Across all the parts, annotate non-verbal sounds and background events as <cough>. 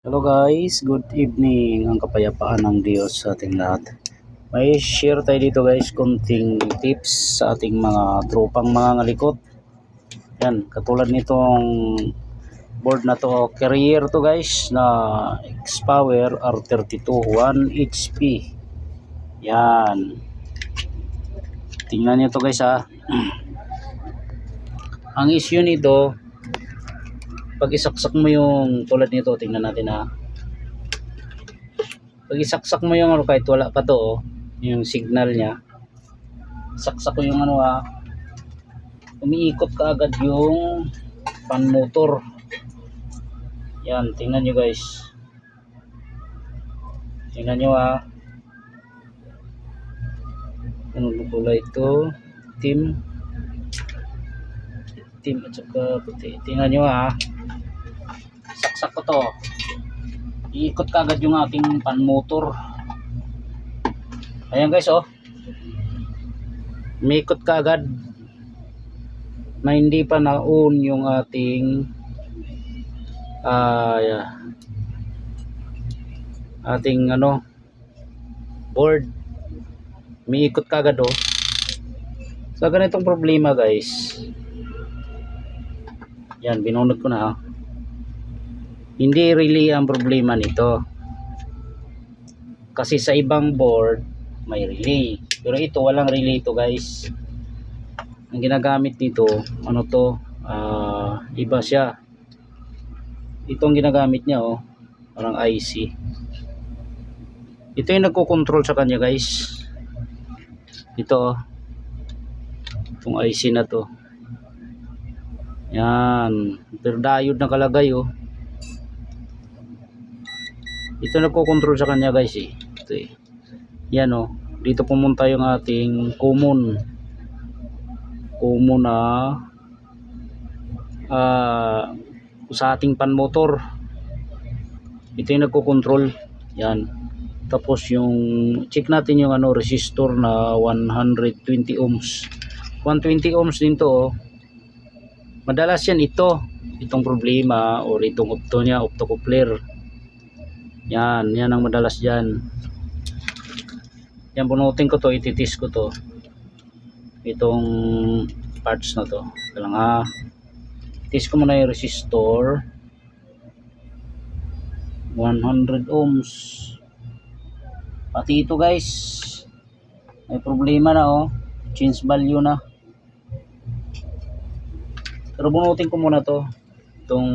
Hello guys, good evening. Ang kapayapaan ng Diyos sa ating lahat. May share tayo dito guys, konting tips sa ating mga tropang mga ngalikot. Yan, katulad nitong board na to, carrier to guys na X-Power R32 1 HP. Yan. Tingnan niyo to guys ha. <clears throat> Ang issue nito, pag isaksak mo yung tulad nito, tingnan natin ha. Pag isaksak mo yung ano kahit wala pa to, oh, yung signal niya. Saksak ko yung ano ha. Umiikot ka agad yung fan motor. Yan, tingnan nyo guys. Tingnan nyo ha. Ano na kulay ito? Team. Team at saka puti. Tingnan nyo ha saksak ko to. Iikot kagad yung ating pan motor ayan guys oh. Umiikot kagad na hindi pa na-on yung ating ah yeah, ating ano board. Umiikot kagad oh. Sa ganitong problema guys yan binunod ko na ah hindi really ang problema nito. Kasi sa ibang board may relay. Pero ito walang relay ito guys. Ang ginagamit nito ano to? Ah, iba siya. Itong ginagamit niya oh. Parang IC ito yung nagko-control sa kanya guys. Ito oh. Itong IC na to. Yan. Pero diode nakalagay oh ito nagko-control sa kanya guys eh. Ito eh. Yan oh. Dito pumunta yung ating common common na ah sa ating pan motor ito yung nagko-control. Yan. Tapos yung check natin yung ano resistor na 120 ohms. 120 ohms din to oh. madalas yan ito. Itong problema or itong opto niya optocoupler yan, yan ang madalas dyan. Yan, bunutin ko to, ititis ko to. Itong parts na to. Kailang ha. Itis ko muna yung resistor. 100 ohms. Pati ito guys. May problema na oh. Change value na. Pero bunutin ko muna to. Itong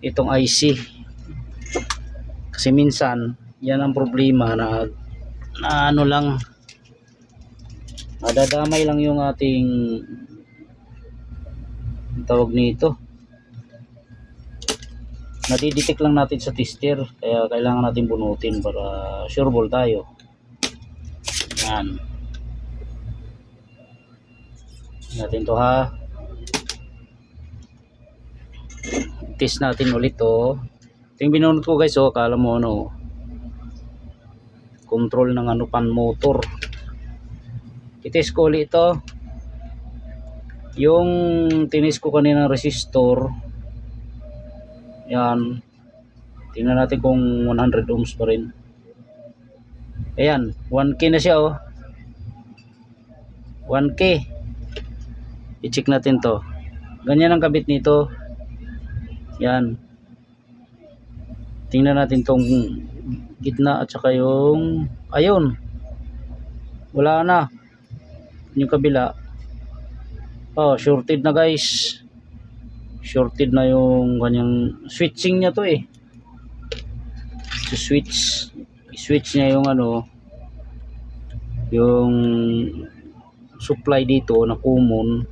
itong IC kasi minsan yan ang problema na, na ano lang nadadamay lang yung ating tawag nito. Nadidetect lang natin sa tester kaya kailangan natin bunutin para sure ball tayo. Yan. Natin to ha? Test natin ulit to yung binunod ko guys, oh, akala mo ano, control ng ano pan motor. Itis ko ulit ito. Yung tinis ko kanina resistor, yan, tingnan natin kung 100 ohms pa rin. Ayan, 1K na siya oh. 1K. I-check natin to. Ganyan ang kabit nito. Yan tingnan natin tong gitna at saka yung ayun wala na. Yung kabila. Oh shorted na guys. Shorted na yung kanyang switching niya to eh. To switch. Switch niya yung ano yung supply dito na common.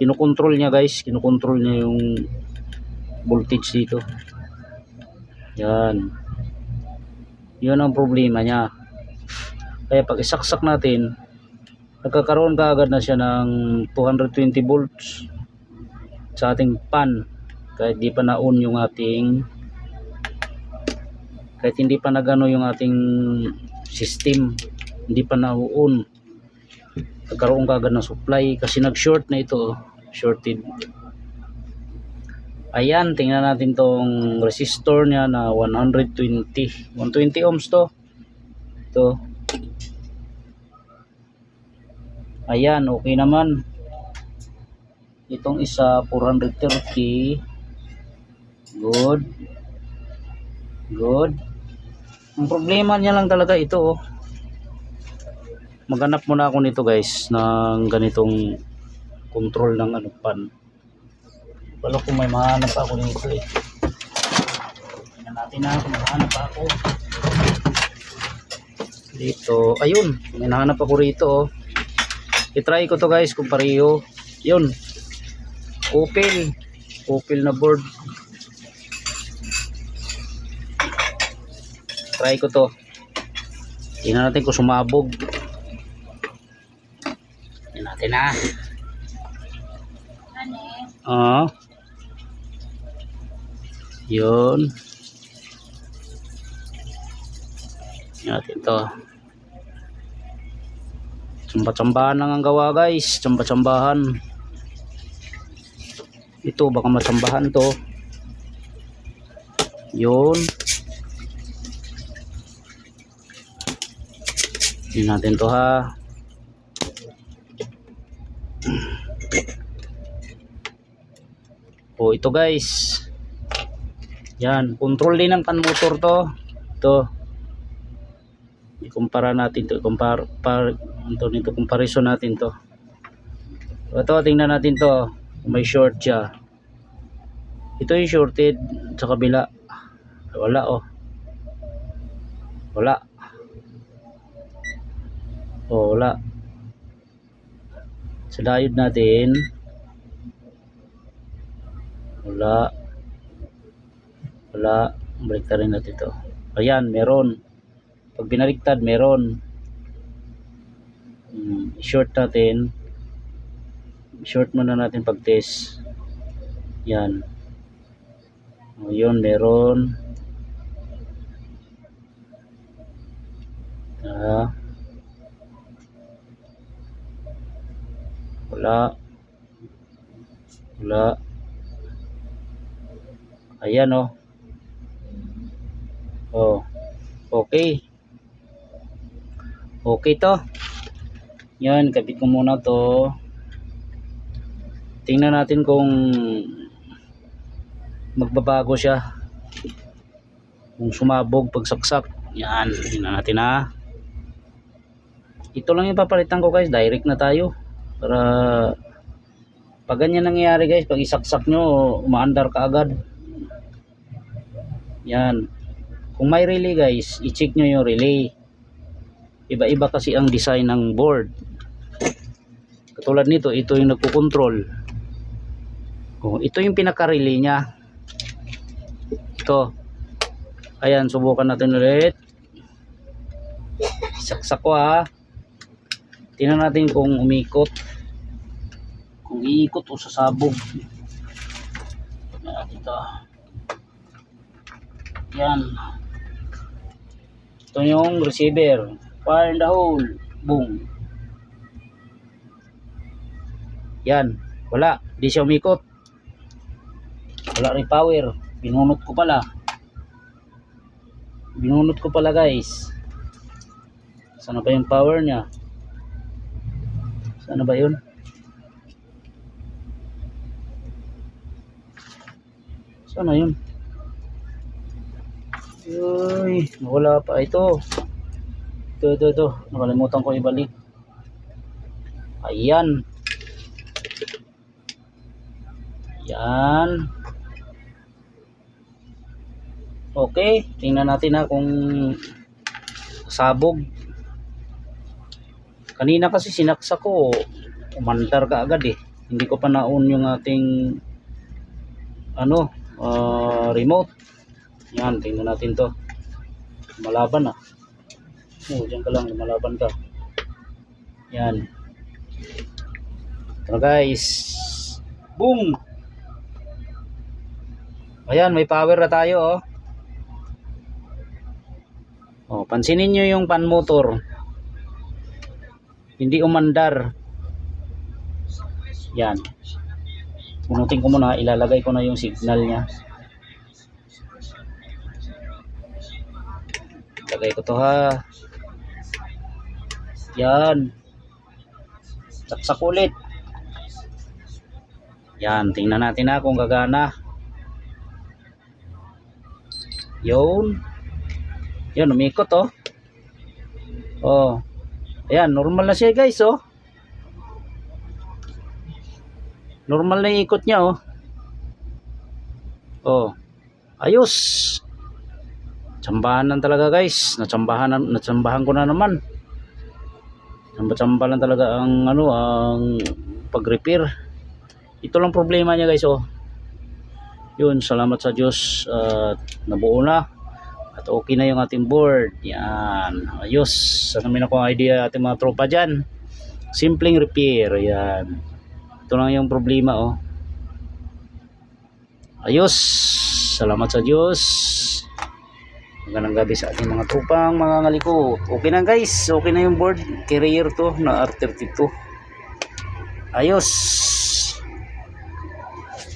Kinokontrol niya guys. Kinokontrol niya yung voltage dito yan. Yun ang problema niya. Kaya pag isaksak natin, nagkakaroon ka agad na siya ng 220 volts sa ating pan kahit di pa na-on yung ating kahit hindi pa nagano yung ating system hindi pa na-on nagkaroon ka agad ng supply kasi nag-short na ito shorted Ayan, tingnan natin tong resistor niya na 120. 120 ohms to. Ito. Ayan, okay naman. Itong isa 430. Good. Good. Ang problema niya lang talaga ito oh. Maghanap muna ako nito guys ng ganitong control ng ano pan. Wala kung may mahanap ako nito eh. Tingnan natin na kung mahanap ako. Dito. Ayun. May nahanap ako rito oh. I-try ko to guys kung pareho. Yun. Opel. Opel na board. Try ko to. Tingnan natin kung sumabog. Tingnan natin na. Oo. Yun. Natin to. Tsamba-tsambahan lang ang gawa guys. Tsamba-tsambahan. Ito baka matsambahan to. Yun. Tingnan natin to ha. O ito guys. Yan, control din ng pan motor to. Ito. Ikumpara natin to, compare par ito nito comparison natin to. Ito tingnan natin to. May short siya. Ito yung shorted sa kabila. Wala oh. Wala. Oh, wala. Sa diode natin, wala. Wala. Baliktad rin natin ito. Ayan, meron. Pag binaliktad, meron. Hmm, short natin. Short muna natin pag test. Yan. O, yun, meron. Ah. Wala. Wala. Ayan oh. Oh. Okay. Okay to. Yan, kapit ko muna to. Tingnan natin kung magbabago siya. Kung sumabog pagsaksak. Yan, tingnan natin ha. Ito lang yung papalitan ko guys, direct na tayo. Para pag ganyan nangyayari guys, pag isaksak nyo, umaandar ka agad. Yan. Kung may relay guys, i-check nyo yung relay. Iba-iba kasi ang design ng board. Katulad nito, ito yung nagkukontrol. Oh, ito yung pinaka-relay niya. Ito. Ayan, subukan natin ulit. Saksak ko ha. Tingnan natin kung umikot. Kung iikot o sasabog. Ito. Yan. Ito yung receiver. Fire in the hole. Boom. Yan. Wala. Di siya umikot. Wala rin power. Binunot ko pala. Binunot ko pala guys. Sana ba yung power niya? Sana ba yun? Sana yun? Uy, wala pa ito. Ito, ito, ito. Nakalimutan ko ibalik. Ayan. Ayan. Okay, tingnan natin ha kung sabog. Kanina kasi sinaksak ko, umandar ka agad eh. Hindi ko pa naon yung ating ano, ah, remote. Yan, tingnan natin to. Malaban ah. Oh, dyan ka lang, lumalaban ka. Yan. Ito guys. Boom! Ayan, may power na tayo oh. Oh, pansinin nyo yung pan motor. Hindi umandar. Yan. Punutin ko muna, ilalagay ko na yung signal niya. Lagay ko to ha. Yan. Saksak ulit. Yan, tingnan natin na kung gagana. Yun. Yan, umikot oh. Oh. Ayan, normal na siya guys oh. Normal na ikot niya oh. Oh. Ayos. Tsambahan lang talaga guys. Natsambahan, na- natsambahan ko na naman. Tsamba-tsamba lang talaga ang ano, ang pag-repair. Ito lang problema niya guys oh. Yun, salamat sa Diyos at nabuo na. At okay na yung ating board. Yan. Ayos. Sana may nakuha idea ating mga tropa dyan. Simpleng repair. Yan. Ito lang yung problema oh. Ayos. Salamat sa Diyos. Magandang gabi sa ating mga tropang mga ngalikot. Okay na guys. Okay na yung board. Carrier to na R32. Ayos.